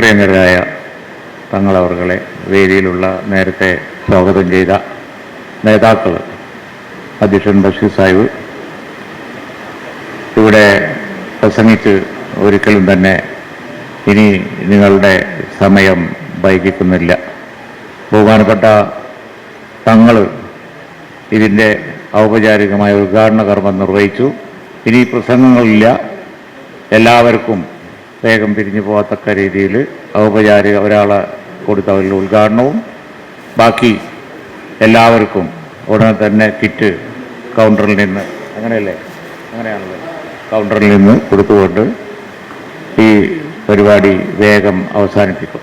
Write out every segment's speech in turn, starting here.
പ്രിയങ്കരായ തങ്ങളവർകളെ വേദിയിലുള്ള നേരത്തെ സ്വാഗതം ചെയ്ത നേതാക്കൾ അധ്യക്ഷൻ ബഷീർ സാഹിബ്. ഇവിടെ പ്രസംഗിച്ച് ഒരിക്കലും തന്നെ ഇനി നിങ്ങളുടെ സമയം വൈകിക്കുന്നില്ല. ബഹുമാനപ്പെട്ട തങ്ങൾ ഇതിന്റെ ഔപചാരികമായ ഉദ്ഘാടന കർമ്മം നിർവഹിച്ചു. ഇനി പ്രസംഗങ്ങളില്ല. എല്ലാവർക്കും വേഗം പിരിഞ്ഞു പോകത്തക്ക രീതിയിൽ ഔപചാരിക ഒരാളെ കൊടുത്ത കൊടുത്തവരുടെ ഉദ്ഘാടനവും. ബാക്കി എല്ലാവർക്കും ഉടനെ തന്നെ കിറ്റ് കൗണ്ടറിൽ നിന്ന് അങ്ങനെയല്ലേ? അങ്ങനെയാണല്ലോ? കൗണ്ടറിൽ നിന്ന് കൊടുത്തുകൊണ്ട് ഈ പരിപാടി വേഗം അവസാനിപ്പിക്കും.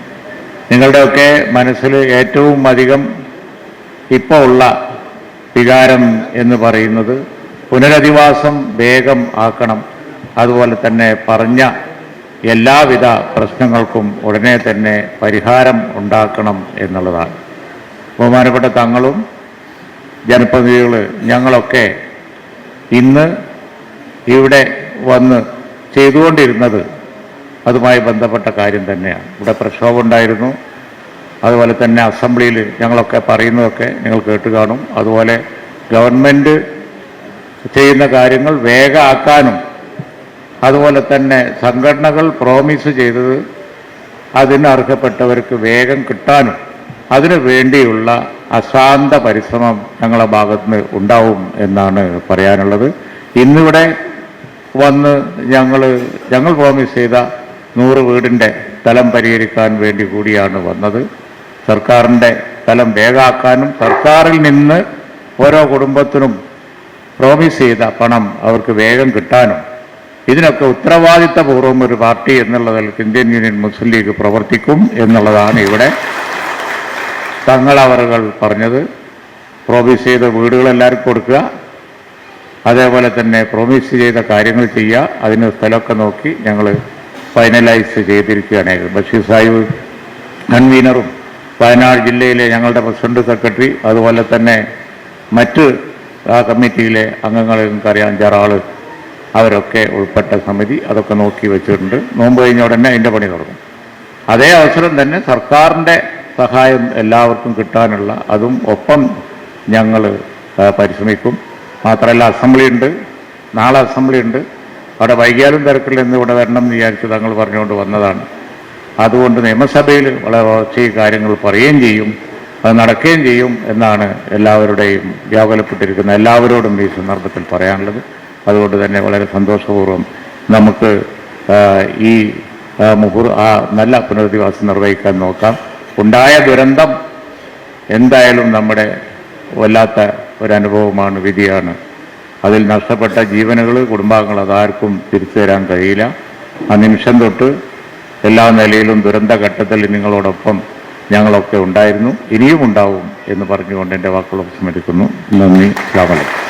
നിങ്ങളുടെയൊക്കെ മനസ്സിൽ ഏറ്റവും അധികം ഇപ്പോൾ ഉള്ള വികാരം എന്ന് പറയുന്നത് പുനരധിവാസം വേഗം ആക്കണം. അതുപോലെ തന്നെ പറഞ്ഞ എല്ലാവിധ പ്രശ്നങ്ങൾക്കും ഉടനെ തന്നെ പരിഹാരം ഉണ്ടാക്കണം എന്നുള്ളതാണ്. ബഹുമാനപ്പെട്ട തങ്ങളും ജനപ്രതിനിധികൾ ഞങ്ങളൊക്കെ ഇന്ന് ഇവിടെ വന്ന് ചെയ്തുകൊണ്ടിരുന്നത് അതുമായി ബന്ധപ്പെട്ട കാര്യം തന്നെയാണ്. ഇവിടെ പ്രക്ഷോഭം ഉണ്ടായിരുന്നു. അതുപോലെ തന്നെ അസംബ്ലിയിൽ ഞങ്ങളൊക്കെ പറയുന്നതൊക്കെ നിങ്ങൾ കേട്ട് കാണും. അതുപോലെ ഗവൺമെന്റ് ചെയ്യുന്ന കാര്യങ്ങൾ വേഗമാക്കാനും അതുപോലെ തന്നെ സംഘടനകൾ പ്രോമിസ് ചെയ്തത് അതിന് അർഹപ്പെട്ടവർക്ക് വേഗം കിട്ടാനും അതിനു വേണ്ടിയുള്ള അശാന്ത പരിശ്രമം ഞങ്ങളുടെ ഭാഗത്തുനിന്ന് ഉണ്ടാവും എന്നാണ് പറയാനുള്ളത്. ഇന്നിവിടെ വന്ന് ഞങ്ങൾ ഞങ്ങൾ പ്രോമിസ് ചെയ്ത നൂറ് വീടിന്റെ സ്ഥലം പരിഹരിക്കാൻ വേണ്ടി കൂടിയാണ് വന്നത്. സർക്കാരിന്റെ സ്ഥലം വേഗാക്കാനും സർക്കാരിൽ നിന്ന് ഓരോ കുടുംബത്തിനും പ്രോമിസ് ചെയ്ത പണം അവർക്ക് വേഗം കിട്ടാനും ഇതിനൊക്കെ ഉത്തരവാദിത്തപൂർവം ഒരു പാർട്ടി എന്നുള്ള നിലയ്ക്ക് ഇന്ത്യൻ യൂണിയൻ മുസ്ലിം ലീഗ് പ്രവർത്തിക്കും എന്നുള്ളതാണ് ഇവിടെ തങ്ങളവറുകൾ പറഞ്ഞത്. പ്രോമിസ് ചെയ്ത വീടുകൾ എല്ലാവർക്കും കൊടുക്കുക. അതേപോലെ തന്നെ പ്രോമിസ് ചെയ്ത കാര്യങ്ങൾ ചെയ്യുക. അതിന് സ്ഥലമൊക്കെ നോക്കി ഞങ്ങൾ ഫൈനലൈസ് ചെയ്തിരിക്കുകയാണ്. ബഷീർ സാഹിബ് കൺവീനറും വയനാട് ജില്ലയിലെ ഞങ്ങളുടെ പ്രസിഡന്റ് സെക്രട്ടറി അതുപോലെ തന്നെ മറ്റ് ആ കമ്മിറ്റിയിലെ അംഗങ്ങളെ നിങ്ങൾക്കറിയാം അഞ്ചാറാൾ അവരൊക്കെ ഉൾപ്പെട്ട സമിതി അതൊക്കെ നോക്കി വെച്ചിട്ടുണ്ട്. നോമ്പ് കഴിഞ്ഞ ഉടനെ അതിന്റെ പണി തുടങ്ങും. അതേ അവസരം തന്നെ സർക്കാരിന്റെ സഹായം എല്ലാവർക്കും കിട്ടാനുള്ള അതും ഒപ്പം ഞങ്ങൾ പരിശ്രമിക്കും. മാത്രമല്ല അസംബ്ലി ഉണ്ട്. നാളെ അസംബ്ലി ഉണ്ട്. അവിടെ വൈകിയാലും തിരക്കില്ല എന്ന് ഇവിടെ വരണം എന്ന് വിചാരിച്ച് തങ്ങൾ പറഞ്ഞുകൊണ്ട് വന്നതാണ്. അതുകൊണ്ട് നിയമസഭയിൽ വളരെ ഉറച്ച ഈ കാര്യങ്ങൾ പറയുകയും ചെയ്യും. അത് നടക്കുകയും ചെയ്യും എന്നാണ് എല്ലാവരുടെയും വ്യാകുലപ്പെട്ടിരിക്കുന്ന എല്ലാവരോടും ഈ സന്ദർഭത്തിൽ പറയാനുള്ളത്. അതുകൊണ്ട് തന്നെ വളരെ സന്തോഷപൂർവം നമുക്ക് ഈ മുഹൂർ ആ നല്ല പുനരധിവാസം നിർവഹിക്കാൻ നോക്കാം. ഉണ്ടായ ദുരന്തം എന്തായാലും നമ്മുടെ വല്ലാത്ത ഒരനുഭവമാണ് വിധിയാണ്. അതിൽ നഷ്ടപ്പെട്ട ജീവനുകൾ കുടുംബാംഗങ്ങൾ അതാർക്കും തിരിച്ചു തരാൻ കഴിയില്ല. ആ നിമിഷം തൊട്ട് എല്ലാ നിലയിലും ദുരന്ത ഘട്ടത്തിൽ നിങ്ങളോടൊപ്പം ഞങ്ങളൊക്കെ ഉണ്ടായിരുന്നു. ഇനിയും ഉണ്ടാവും എന്ന് പറഞ്ഞുകൊണ്ട് എന്റെ വാക്കുകൾ ഉപസംഹരിക്കുന്നു നന്ദി. സ്ലാമലൈക്കും